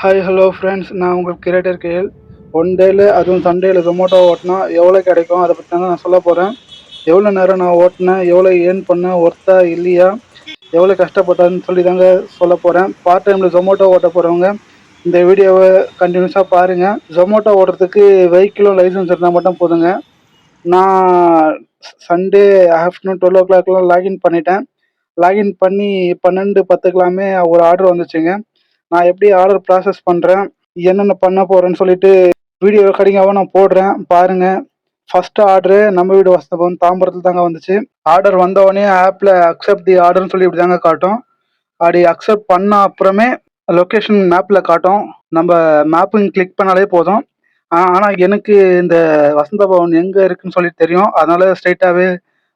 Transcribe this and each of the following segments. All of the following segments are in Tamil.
ஹாய் ஹலோ ஃப்ரெண்ட்ஸ் நான் உங்கள் கிரியேட்டர் கேஎல் ஒன் டேயில் அதுவும் சண்டேயில் ஜொமேட்டோ ஓட்டினா எவ்வளோ கிடைக்கும்? அதை பற்றி தான் நான் சொல்ல போகிறேன் எவ்வளோ நேரம் நான் ஓட்டினேன்? எவ்வளோ ஏர்ன் பண்ணேன்? ஒர்த்தா இல்லையா? எவ்வளோ கஷ்டப்பட்டேன்னு சொல்லி தாங்க சொல்ல போகிறேன் பார்ட் டைமில் ஜொமேட்டோ ஓட்ட போகிறவங்க இந்த வீடியோவை கண்டினியூஸாக பாருங்கள் ஜொமேட்டோ ஓட்டுறதுக்கு வெஹிக்கிளும் லைசன்ஸ் இருந்தால் மட்டும் போதுங்க. நான் சண்டே ஆஃப்டர்நூன் டுவெல் ஓ கிளாக்லாம் லாகின் பண்ணிட்டேன். லாகின் பண்ணி பன்னெண்டு பத்துக்கெல்லாமே ஒரு ஆர்டர் வந்துச்சுங்க. நான் எப்படி ஆர்டர் ப்ராசஸ் பண்ணுறேன் என்னென்ன பண்ண போகிறேன்னு சொல்லிட்டு வீடியோ ரெக்கார்டிங்காகவும் நான் போடுறேன். பாருங்கள் ஃபர்ஸ்ட் ஆர்டரு நம்ம வீடு வசந்தபவன் தாம்பரத்தில் தாங்க வந்துச்சு. ஆர்டர் வந்தவொடனே ஆப்பில் அக்செப்ட் தி ஆர்டர்னு சொல்லி இப்படி தாங்க காட்டும். அப்படி அக்செப்ட் பண்ண அப்புறமே லொக்கேஷன் மேப்பில் காட்டும். நம்ம மேப்பிங் கிளிக் பண்ணாலே போதும். ஆனால் எனக்கு இந்த வசந்த பவன் எங்கே இருக்குன்னு சொல்லி தெரியும். அதனால ஸ்ட்ரைட்டாகவே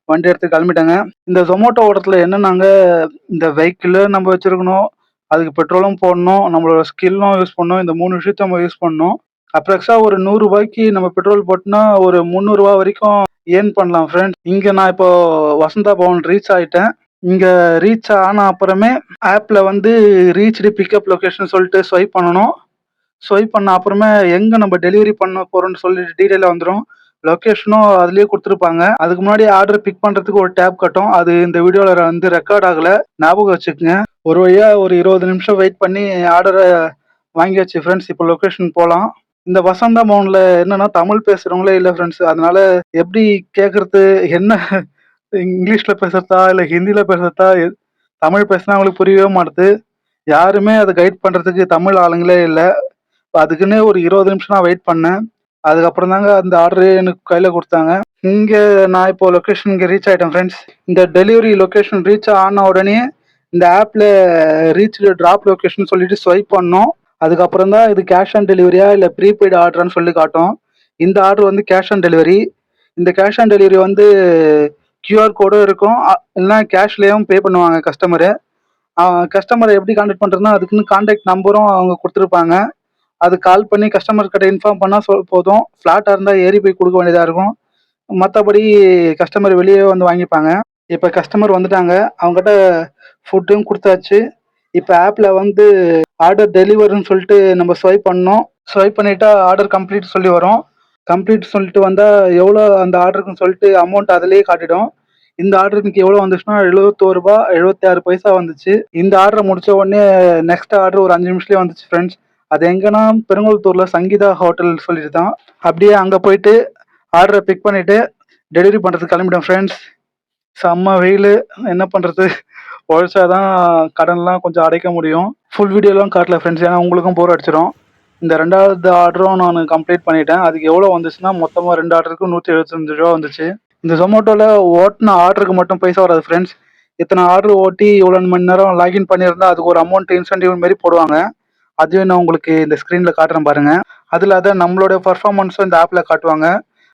வண்டி எடுத்து கிளம்பிட்டாங்க. இந்த ஜொமேட்டோ ஓட்டத்தில் என்னன்னாங்க இந்த வெஹிக்கிள் நம்ம வச்சுருக்கணும் அதுக்கு பெட்ரோலும் போடணும் நம்மளோட ஸ்கில்லும் யூஸ் பண்ணணும் இந்த மூணு விஷயத்த நம்ம யூஸ் பண்ணணும். அப்ராக்ஸாக ஒரு நூறுரூபாய்க்கு நம்ம பெட்ரோல் போட்டோம்னா ஒரு முந்நூறுரூவா வரைக்கும் ஏர்ன் பண்ணலாம் ஃப்ரெண்ட்ஸ் இங்கே நான் இப்போ வசந்தா பவன் ரீச் ஆகிட்டேன் இங்கே ரீச் ஆன அப்புறமே ஆப்பில் வந்து ரீச்டு பிக்கப் லொக்கேஷன் சொல்லிட்டு ஸ்வைப் பண்ணணும். ஸ்வைப் பண்ண அப்புறமே எங்கே நம்ம டெலிவரி பண்ண போகிறோம்னு சொல்லிட்டு டீட்டெயிலாக வந்துடும் லொக்கேஷனும் அதுலேயே கொடுத்துருப்பாங்க. அதுக்கு முன்னாடி ஆர்டர் பிக் பண்ணுறதுக்கு ஒரு டேப் கட்டும். அது இந்த வீடியோவில் வந்து ரெக்கார்ட் ஆகலை. ஞாபகம் வச்சுக்கோங்க. ஒரு வழியாக ஒரு இருபது நிமிஷம் வெயிட் பண்ணி ஆர்டரை வாங்கியாச்சு ஃப்ரெண்ட்ஸ் இப்போ லொக்கேஷன் போகலாம் இந்த வசந்தா மவுனில் என்னன்னா தமிழ் பேசுகிறவங்களே இல்லை ஃப்ரெண்ட்ஸ் அதனால எப்படி கேட்குறது என்ன இங்கிலீஷில் பேசுறதா இல்லை ஹிந்தியில் பேசுறதா எ- தமிழ் பேசினா அவங்களுக்கு புரியவே மாட்டுது. யாருமே அதை கைட் பண்ணுறதுக்கு தமிழ் ஆளுங்களே இல்லை. அதுக்குன்னே ஒரு இருபது நிமிஷம் நான் வெயிட் பண்ணேன். அதுக்கப்புறம் தாங்க அந்த ஆர்டரே எனக்கு கையில் கொடுத்தாங்க. இங்கே நான் இப்போ லொக்கேஷன் இங்கே ரீச் ஆகிட்டேன் ஃப்ரெண்ட்ஸ் இந்த டெலிவரி லொக்கேஷன் ரீச் ஆன உடனே இந்த ஆப்பில் ரீச் ட்ராப் லொக்கேஷன் சொல்லிட்டு ஸ்வைப் பண்ணோம். அதுக்கப்புறம் தான் இது கேஷ் ஆன் டெலிவரியா இல்லை ப்ரீபெய்டு ஆர்டர்னு சொல்லி காட்டும். இந்த ஆர்டர் வந்து கேஷ் ஆன் டெலிவரி இந்த கேஷ் ஆன் டெலிவரி வந்து கியூஆர் கோடும் இருக்கும். அ- இல்லைன்னா கேஷ்லேயும் பே பண்ணுவாங்க கஸ்டமரு கஸ்டமரை எப்படி காண்டாக்ட் பண்ணுறதுனா அதுக்குன்னு காண்டாக்ட் நம்பரும் அவங்க கொடுத்துருப்பாங்க. அது கால் பண்ணி கஸ்டமர் கிட்ட இன்ஃபார்ம் பண்ணால் சொல் போதும். ஃப்ளாட்டாக இருந்தால் ஏறி போய் கொடுக்க வேண்டியதாக இருக்கும். மற்றபடி கஸ்டமர் வெளியே வந்து வாங்கிப்பாங்க. இப்போ கஸ்டமர் வந்துட்டாங்க. அவங்ககிட்ட ஃபுட்டும் கொடுத்தாச்சு. இப்போ ஆப்பில் வந்து ஆர்டர் டெலிவர்னு சொல்லிட்டு நம்ம ஸ்வைப் பண்ணோம். ஸ்வைப் பண்ணிட்டா ஆர்டர் கம்ப்ளீட் சொல்லி வரும். கம்ப்ளீட் சொல்லிட்டு வந்தால் எவ்வளோ அந்த ஆர்டருக்குன்னு சொல்லிட்டு அமௌண்ட் அதிலேயே காட்டிடும். இந்த ஆர்டருக்கு எவ்வளோ வந்துச்சுன்னா எழுபத்தோரு ரூபா எழுபத்தி ஆறு பைசா வந்துச்சு. இந்த ஆர்டரை முடிச்ச உடனே நெக்ஸ்ட் ஆர்டர் ஒரு அஞ்சு நிமிஷத்துலேயே வந்துச்சு ஃப்ரெண்ட்ஸ் அது எங்கன்னா பெருங்குளத்தூரில் சங்கீதா ஹோட்டல் சொல்லிட்டு தான். அப்படியே அங்கே போயிட்டு ஆர்டரை பிக் பண்ணிவிட்டு டெலிவரி பண்ணுறதுக்கு கிளம்பிட்டேன் ஃப்ரெண்ட்ஸ் செம்ம வெயில். என்ன பண்ணுறது உழைச்சாதான் கடன்லாம் கொஞ்சம் அடைக்க முடியும். ஃபுல் வீடியோலாம் காட்டல ஃப்ரெண்ட்ஸ் ஏன்னா உங்களுக்கும் போர் அடிச்சிடும் இந்த ரெண்டாவது ஆர்டரும் நான் கம்ப்ளீட் பண்ணிட்டேன். அதுக்கு எவ்வளோ வந்துச்சுன்னா மொத்தமாக ரெண்டு ஆர்டருக்கு நூற்றி எழுபத்தஞ்சு ரூபா வந்துச்சு. இந்த ஜொமேட்டோவில் ஓட்டின ஆர்டருக்கு மட்டும் பைசா வராது ஃப்ரெண்ட்ஸ் இத்தனை ஆர்டர் ஓட்டி இவ்வளோ மணி நேரம் லாகின் பண்ணியிருந்தா அதுக்கு ஒரு அமௌண்ட் இன்சென்டிவ் மாரி போடுவாங்க. அதுவும் நான் உங்களுக்கு இந்த ஸ்க்ரீனில் காட்டுறேன் பாருங்கள் அதில் இல்லாத நம்மளோட பர்ஃபார்மன்ஸும் இந்த ஆப்பில் காட்டுவாங்க.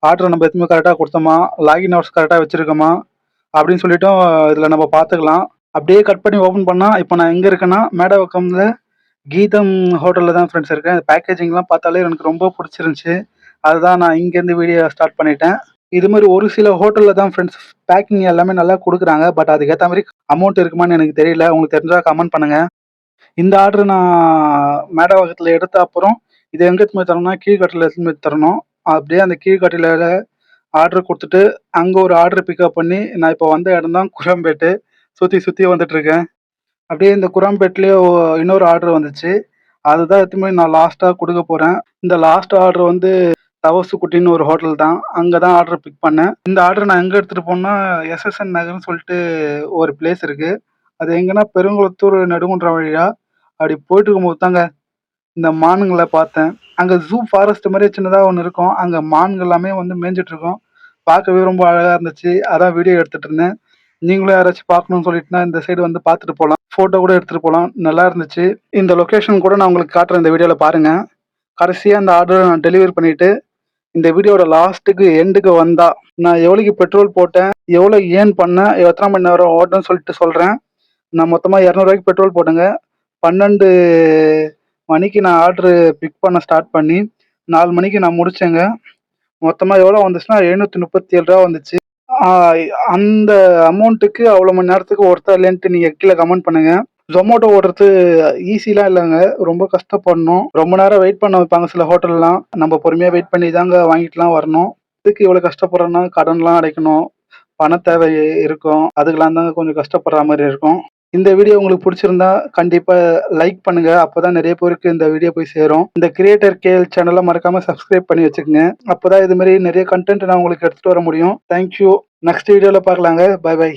ஆர்டர் நம்ம எதுவுமே கரெக்டாக கொடுத்தோமா? லாகின் ஹவர்ஸ் கரெக்டாக வச்சுருக்கோமா? அப்படின்னு சொல்லிட்டும் இதில் நம்ம பார்த்துக்கலாம். அப்படியே கட் பண்ணி ஓப்பன் பண்ணால் இப்போ நான் எங்கே இருக்கேன்னா மேடவக்கம்ல கீதம் ஹோட்டலில் தான் ஃப்ரெண்ட்ஸ் இருக்கேன். பேக்கேஜிங்லாம் பார்த்தாலே எனக்கு ரொம்ப பிடிச்சிருந்துச்சி. அதுதான் நான் இங்கேருந்து வீடியோ ஸ்டார்ட் பண்ணிட்டேன். இது மாதிரி ஒரு சில ஹோட்டலில் தான் ஃப்ரெண்ட்ஸ் பேக்கிங் எல்லாமே நல்லா கொடுக்குறாங்க. பட் அதுக்கேற்ற மாதிரி அமௌண்ட் இருக்குமான்னு எனக்கு தெரியல. உங்களுக்கு தெரிஞ்சால் கமெண்ட் பண்ணுங்கள் இந்த ஆர்டர் நான் மேடவாக்கத்தில் எடுத்த அப்புறம் இது எங்கே எடுத்துன்னு தரணும்னா கீழ்கட்டில் எடுத்துன்னு போய் தரணும். அப்படியே அந்த கீழ்கட்டில ஆர்டர் கொடுத்துட்டு அங்கே ஒரு ஆர்டர் பிக்கப் பண்ணி நான் இப்போ வந்த இடம் தான் குரம்பேட்டு. சுற்றி சுற்றி வந்துட்டு இருக்கேன் அப்படியே இந்த குரம்பேட்லேயே இன்னொரு ஆர்டர் வந்துச்சு. அதுதான் எத்தனை போய் நான் லாஸ்ட்டாக கொடுக்க போகிறேன் இந்த லாஸ்ட் ஆர்டர் வந்து தவசு குட்டின்னு ஒரு ஹோட்டல் தான். அங்கே தான் ஆர்டர் பிக் பண்ணேன். இந்த ஆர்டர் நான் எங்கே எடுத்துகிட்டு போனேன்னா எஸ்எஸ்என் நகர்னு சொல்லிட்டு ஒரு பிளேஸ் இருக்குது அது எங்கன்னா பெருங்குளத்தூர் நெடுங்குன்ற வழியா. அப்படி போயிட்டு இருக்கும்போது தாங்க இந்த மானுங்களை பார்த்தேன். அங்கே ஜூ ஃபாரஸ்ட் மாதிரி சின்னதாக ஒன்று இருக்கும். அங்கே மான்கள் எல்லாமே வந்து மேய்ஞ்சிட்டு இருக்கும் பார்க்கவே ரொம்ப அழகாக இருந்துச்சு. அதான் வீடியோ எடுத்துட்டு இருந்தேன். நீங்களும் யாராச்சும் பார்க்கணும்னு சொல்லிட்டுனா இந்த சைடு வந்து பார்த்துட்டு போகலாம் ஃபோட்டோ கூட எடுத்துகிட்டு போகலாம் நல்லா இருந்துச்சு. இந்த லொக்கேஷன் கூட நான் உங்களுக்கு காட்டுறேன். இந்த வீடியோவில் பாருங்கள் கடைசியாக அந்த ஆர்டரை நான் டெலிவரி பண்ணிவிட்டு இந்த வீடியோட லாஸ்ட்டுக்கு எண்டுக்கு வந்தா நான் எவ்வளோக்கு பெட்ரோல் போட்டேன் எவ்வளோ ஏர்ன் பண்ணேன் எத்தனை மணி நேரம் ஓட்டணும்னு சொல்லிட்டு சொல்கிறேன் நான் மொத்தமாக இரநூறுவாய்க்கு பெட்ரோல் போட்டேங்க. பன்னெண்டு மணிக்கு நான் ஆர்டரு பிக் பண்ண ஸ்டார்ட் பண்ணி நாலு மணிக்கு நான் முடிச்சேங்க. மொத்தமாக எவ்வளோ வந்துச்சுன்னா எழுநூற்றி முப்பத்தி ஏழு ரூபா வந்துச்சு. அந்த அமௌண்ட்டுக்கு அவ்வளோ மணி நேரத்துக்கு ஒருத்தர் இல்லைன்ட்டு நீங்கள் கீழே கமெண்ட் பண்ணுங்கள் ஜொமேட்டோ ஓடுறது ஈஸிலாம் இல்லைங்க. ரொம்ப கஷ்டப்படணும். ரொம்ப நேரம் வெயிட் பண்ண வைப்பாங்க சில ஹோட்டல்லாம் நம்ம பொறுமையாக வெயிட் பண்ணி தாங்க வாங்கிட்டுலாம் வரணும். இதுக்கு இவ்வளோ கஷ்டப்படுறோன்னா கடன்லாம் அடைக்கணும். பண தேவை இருக்கும். அதுக்கெல்லாம் தாங்க கொஞ்சம் கஷ்டப்படுற மாதிரி இருக்கும். இந்த வீடியோ உங்களுக்கு பிடிச்சிருந்தா கண்டிப்பா லைக் பண்ணுங்க. அப்பதான் நிறைய பேருக்கு இந்த வீடியோ போய் சேரும். இந்த கிரியேட்டர் கேஎல் சேனலை மறக்காம சப்ஸ்கிரைப் பண்ணி வச்சுக்கோங்க. அப்பதான் இது மாதிரி நிறைய கண்டென்ட் நான் உங்களுக்கு எடுத்துட்டு வர முடியும். தேங்க்யூ நெக்ஸ்ட் வீடியோல பார்க்கலாங்க. By by